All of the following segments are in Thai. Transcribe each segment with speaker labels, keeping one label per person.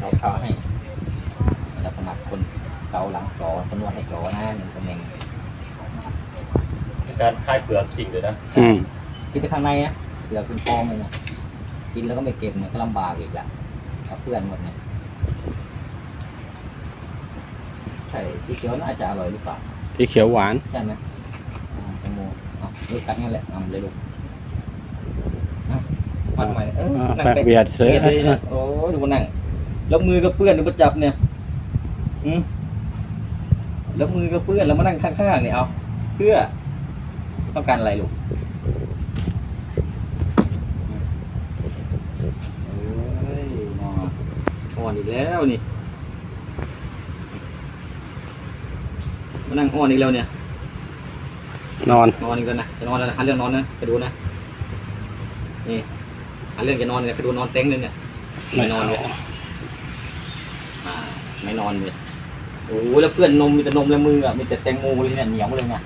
Speaker 1: เราเข้าให้เราสมัครคนเกาหลังจอคนนวดให้จอนะหนึ่งตำแหน่ง
Speaker 2: การคายเปลือกจริงเลยนะ
Speaker 3: อืม
Speaker 1: กินไปข้างในนะเหลือกคุณฟองเลยนะกินแล้วก็ไม่เก็บเนี่ยก็ลำบากอีกละเอาเพื่อนหมดเนี่ยใช่ที่เขียวน่าจะอร่อยหรือเปล่า
Speaker 3: ที่เขียวหวาน
Speaker 1: ใช่ไหมแตงโมเอาลูกกัดงั้นแหละเอาเลยลูกมันใหม่เออนั่ง
Speaker 3: เบียดเสือ
Speaker 1: บีเลยโอ้ดูมันนั่ง แล้วมือก็เปื้อนดูมันจับเนี่ยอืมแล้วมือก็เปื้อนแล้วมานั่งข้างๆเนี่ยเอาเพื่อต้องการอะไรลูกเอ้ยนอนอ่อนอีกแล้วนี่มานั่งอ่อนอีกแล้วเนี่ย
Speaker 3: นอน
Speaker 1: นอนอีกแล้วนะจะนอนแล้วนะหันเรื่องนอนนะไปดูนะนี่หันเรื่องจะนอนเนี่ยไปดูนอนเต็งเลยเนี่ยไม่นอนเลยอ่า ไม่นอนเลยโอ้แล้วเพื่อนนมมีแต่นมและมืออะมีแต่แตงโมเลยเนี่ยเหนียวเลยเนี่ย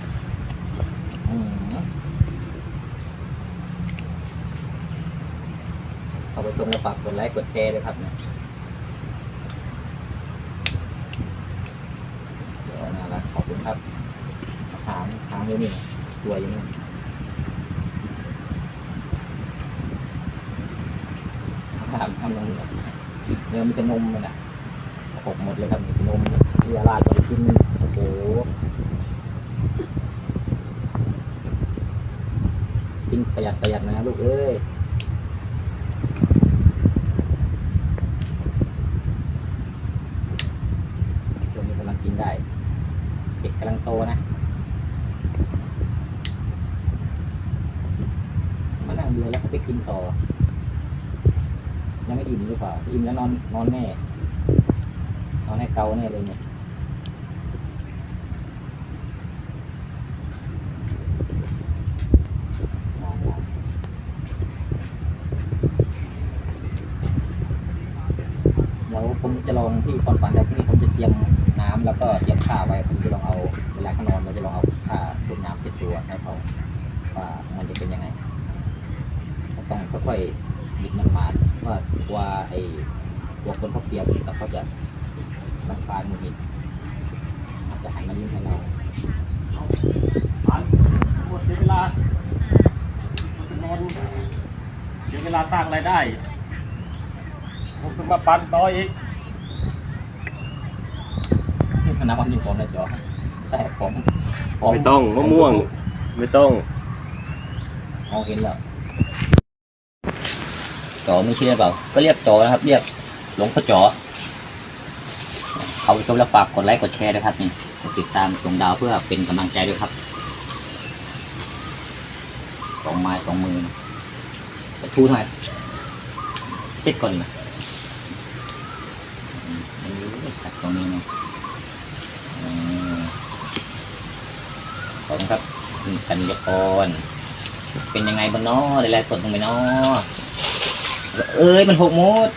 Speaker 1: เอาไปชมแล้วฝากกดไลค์กดแชร์ด้วยครับเนี่ยเดี๋ยวน่ารักขอบคุณครับถามถามเลยนี่ตัวอยังไงถามทำลงเลยเนื้อมีแต่นมมันอะ หกหมดเลยครับนมเรียราดไปกินโอ้โหกินประหยัดประหยัดนะลูกเอ้ยช่วงนี้กำลังกินได้ เด็กกำลังโตนะมานั่งเรือแล้วก็ไปกินต่อ ยังไม่อิ่มหรือเปล่า อิ่มแล้วนอนนอนแน่ นอนให้เกาแน่เลยเนี่ยนอนหลับเดี๋ยวผมจะลองที่ความฝันแต่พรุ่นี้ผมจะเตรียมน้ำแล้วก็เตรียมข้าวไว้ผมจะลองเอาเวลาเขานอนเราจะลองเอาผ้าชุบน้ำเช็ดตัวให้เขาว่ามันจะเป็นยังไงต้องค่อยๆบิดมันมาว่ากลัวไอ้ตัวคนเขาเปียกแต่เขาจะ รำคาญมือหิดอาจจะหันมายิ้มให้เรา
Speaker 2: ผ่านหมดเวลาจะนอนเสียวเวลาสร้างรายได้ผมต้องมาปั่นต่ออีก
Speaker 1: ที่คณะความจริงผมนะจอแต่ผม
Speaker 3: ไม่ต้องมะม่วง ไม่ต้อง
Speaker 1: มองเห็นแล้วจอไม่เชื่อเปล่า ก็เรียกจอนะครับ เรียกหลวงพ่อจอ เขาไปชมแล้วฝากกดไลค์กดแชร์ด้วยครับนี่ติดตามส่งดาวเพื่อเป็นกำลังใจด้วยครับสองไม้สองมือจะทูหน่อยเช็ดก่อนนะอืมเออจัดตรงนี้นะขอบคุณครับกัญญากรเป็นยังไงบ้างเนาะได้ไลฟ์สดบ้างไหมเนาะเอ้ยมันหกมด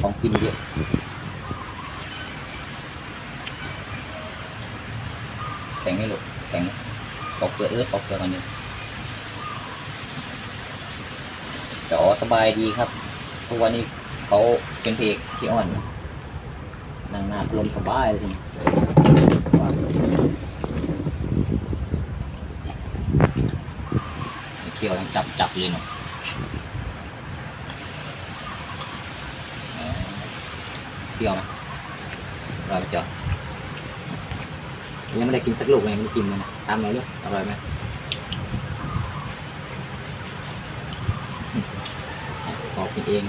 Speaker 1: ของกินเยอะ แต่งให้ลูกแต่งปอกเกลือเออปอกเกลือกันดิจอสบายดีครับทุกวันนี้เขาเป็นเพลงที่อ่อนนั่งหน้าลมสบายเลยทีเที่ยวยังจับจับเลยเนาะเที่ยวไหมอร่อยไหมจ๊ะ ยังไม่ได้กินสักลูกเลยยังไม่ได้กินเลยนะตามเลยลูกอร่อยไหมขอกินเอง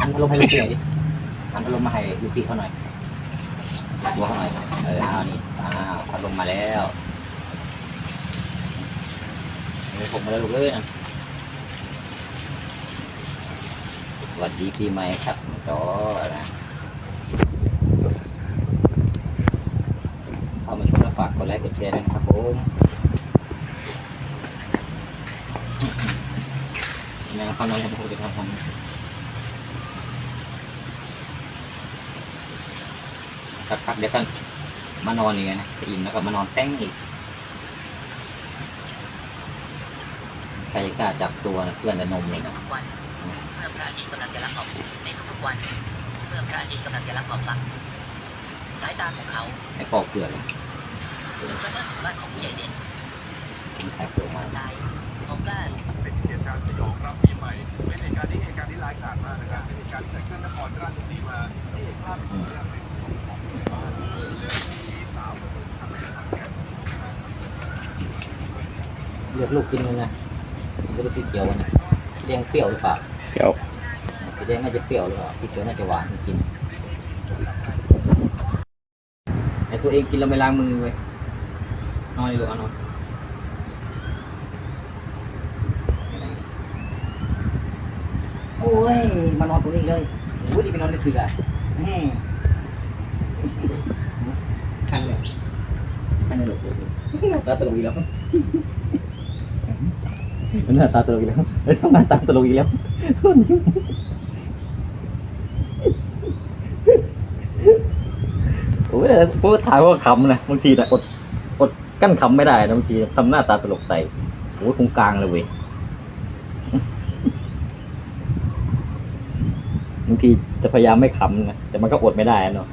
Speaker 1: หันพัดลมให้ลูกพี่หน่อยดิหันพัดลมมาให้ลูกพี่เขาหน่อย บวเขาหน่อย เออเอานี่อ้าวพัดลมมาแล้วเออผมมาแล้วลูกเอ้ยนะสวัสดีปีใหม่ครับจอนะเข้ามาชมแล้วฝากร์ด้วยนะครับผมนะครับน้องผมจะทำทำ สักพักเดี๋ยวก็มานอนอีกไงนะจะอิ่มแล้วก็มานอนแต้งอีกใครกล้าจับตัวนะเพื่อนแต่นมเลยนะ
Speaker 4: ทุกวันเมื่อพระอาทิตย์กำลังจะรับขอบในทุกๆวัน เมื่อพระอาทิตย์กำลังจะรับขอบฟ้าสายตาของเขา
Speaker 1: ให้ปอกเปลือกเลย
Speaker 4: ถึงกระทั่งบ้านของผู้ใหญ่เด่น
Speaker 1: กินไข่เปลือกมา
Speaker 4: ตายเขากล้า
Speaker 5: เป็นเหตุการณ์สยองรับปีใหม่เป็นเหตุการณ์ที่เหตุการณ์ที่ร้ายกาจมากนะครับเป็นเหตุการณ์ที่เกิดขึ้นนครราชสีมาที่เห็นภาพเป็นเรื่องเป็นของของหมู่บ้านมีสาวคนหนึ่งทำงานแก๊ส
Speaker 1: เลือกลูกกินเลยนะไม่รู้สีเขียววันนี้สีแดงเปรี้ยวหรือเปล่า
Speaker 3: เดี๋ยว
Speaker 1: สีแดงน่าจะเปรี้ยวหรือเปล่าสีเขียวน่าจะหวานจริงไอตัวเองกินแล้วไม่ล้างมือเว้ยนอนเลยลูกเอานอนโอ้ยมานอนตรงนี้เลยโอ้ยนี่ไปนอนในเสืออืมคันเลยคันเลยลูกตาตลกอีกแล้ว หน้าตาตลกอีกแล้วเอ้ทำหน้าตาตลกอีกแล้วโอ้ยพูดถายว่าขำนะบางทีนะอดอดกั้นขำไม่ได้นะบางทีทำหน้าตาตลกใส่โอ้ยคงกลางเลยเว้ยบางทีจะพยายามไม่ขำนะแต่มันก็อดไม่ได้เนาะ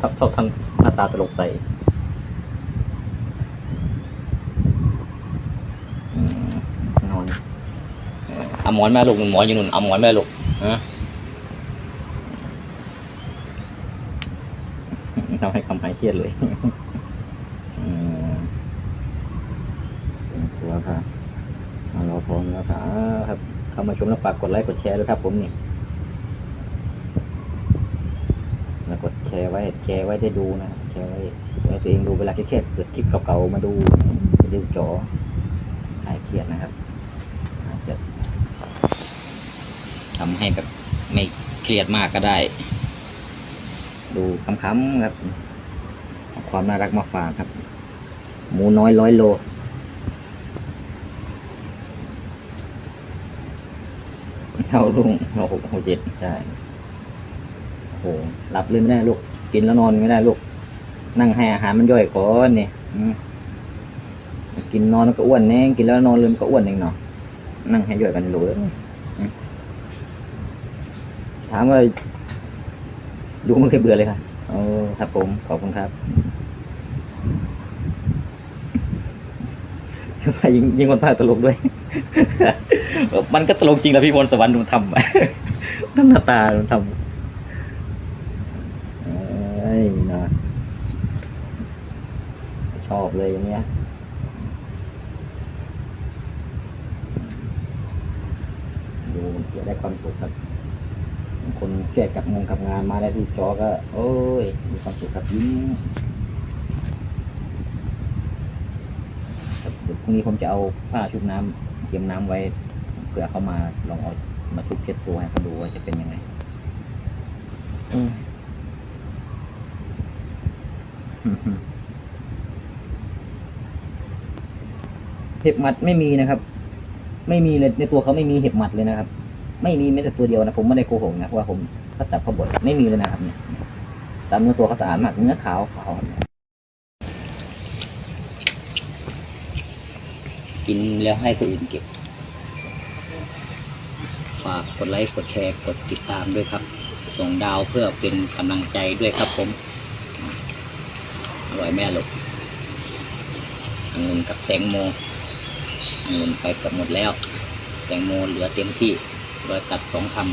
Speaker 1: ชอบชอบทำหน้าตาตลกใส่ อืมนอน เอาหมอนแม่ลูกหมอนอยู่นู่นเอาหมอนแม่ลูกฮะทำให้คำหายเครียดเลยตัวครับเราพร้อมแล้วครับอ่าครับเข้ามาชมแล้วฝากกดไลค์กดแชร์ด้วยครับผมนี่แล้วกดแชร์ไว้แชร์ไว้ได้ดูนะแชร์ไว้ไว้ตัวเองดูเวลาเครียดๆเปิดคลิปเก่าๆมาดูจะดูจอคลายเครียดนะครับอาจจะ ทำให้แบบไม่เครียดมากก็ได้ ดูคำๆครับความน่ารักมาฝากครับ หมูน้อยร้อยโลเท่าลุงเราหกหกเจ็ดใช่โอ้โหหลับเลยไม่ได้ลูก กินแล้วนอนไม่ได้ลูก นั่งให้อาหารมันย่อยก่อนเนี่ยกินนอนมันก็อ้วนแน่กินแล้วนอนลยมันก็อ้วนเองเนาะนั่งให้ย่อยกันหรูเลยอืม ถามว่าดูไม่เคยเบื่อเลยค่ะโอ้ครับผม ขอบคุณครับยิงยิงคนพาตลกด้วย มันก็ตลกจริงนะพี่มนสวรรค์ดูทำน้ำหน้าตาดูทำเอ้ยนะชอบเลยอย่างเงี้ยดูมันเสียได้ความสุขครับ คนเครียดกับงงกับงานมาได้ที่จอก็ โอ้ย มีความสุขกับยิ้มครับเดี๋ยวพรุ่งนี้ผมจะเอาผ้าชุบน้ำเตรียมน้ำไว้เผื่อเขามาลองเอามาชุบเช็ดตัวให้เขาดูว่าจะเป็นยังไงอืมเห็บหมัดไม่มีนะครับ ไม่มีเลยในตัวเขาไม่มีเห็บหมัดเลยนะครับ ไม่มีแม้แต่ตัวเดียวนะผมไม่ได้โกหกนะว่าผมก็จับขบ่อยไม่มีเลยนะครับเนี่ยตามเนื้อตัวเขาสะอาดมากเนื้อขาวขาวกินแล้วให้คนอื่นเก็บ ฝากกดไลค์กดแชร์กดติดตามด้วยครับ ส่งดาวเพื่อเป็นกำลังใจด้วยครับผม อร่อยแม่หลูกองุ่นกับแตงโมเงินไปกับหมดแล้ว แตงโมเหลือเต็มที่ โดยตัดสองคำ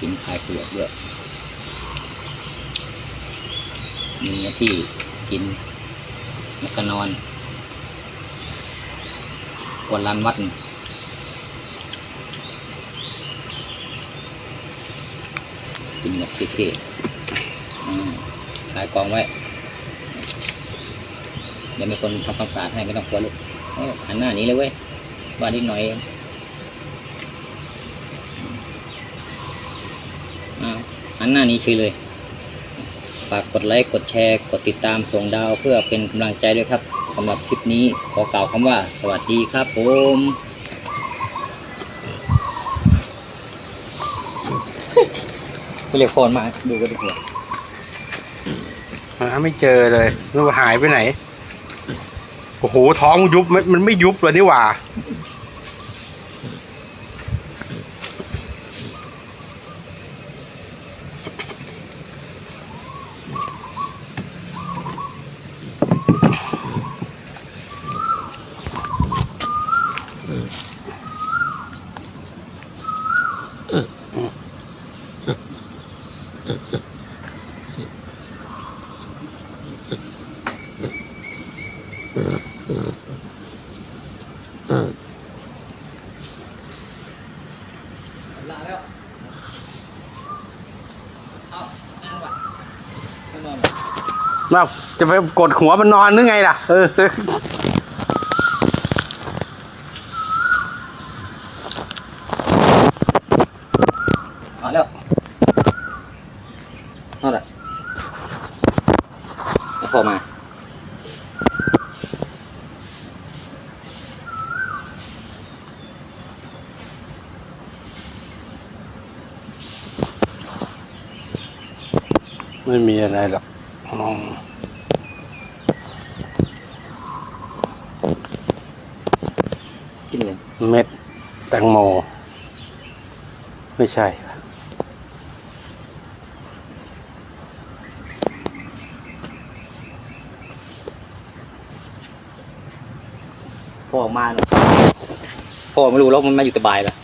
Speaker 1: กินคายเปลือกด้วยมีที่กินแล้วก็นอนกวนลานวัดกินแบบเท่ๆขายกองไว้เดี๋ยวมีคนทำความสะอาดให้ไม่ต้องกลัวลูกหันหน้านี้เลยเว้ย ว่านิดหน่อยเองอันหน้านี้เฉยเลย ฝากกดไลค์ กดแชร์ กดติดตามส่งดาวเพื่อเป็นกำลังใจด้วยครับสำหรับคลิปนี้ขอกล่าวคำว่า สวัสดีครับผมไปเรียกโฟนมาดูกันดีกว่า
Speaker 3: หาไม่เจอเลยนึกว่าหายไปไหน โอ้โห ท้องยุบมันมันไม่ยุบเลยนี่หว่า
Speaker 1: แล้วเอานั่งวะไม่นอนวะ
Speaker 3: มาจะไปกดหัวมันนอนหรือไงล่ะ เออ
Speaker 1: เอาแล้วเอาละแล้วพอมา
Speaker 3: อะไรหรอกอืม
Speaker 1: กินเลย
Speaker 3: เม็ดแตงโม ไม่ใช่
Speaker 1: พอออกมาเนอะพ่อไม่รู้แล้วมันมาอยู่สบายปะ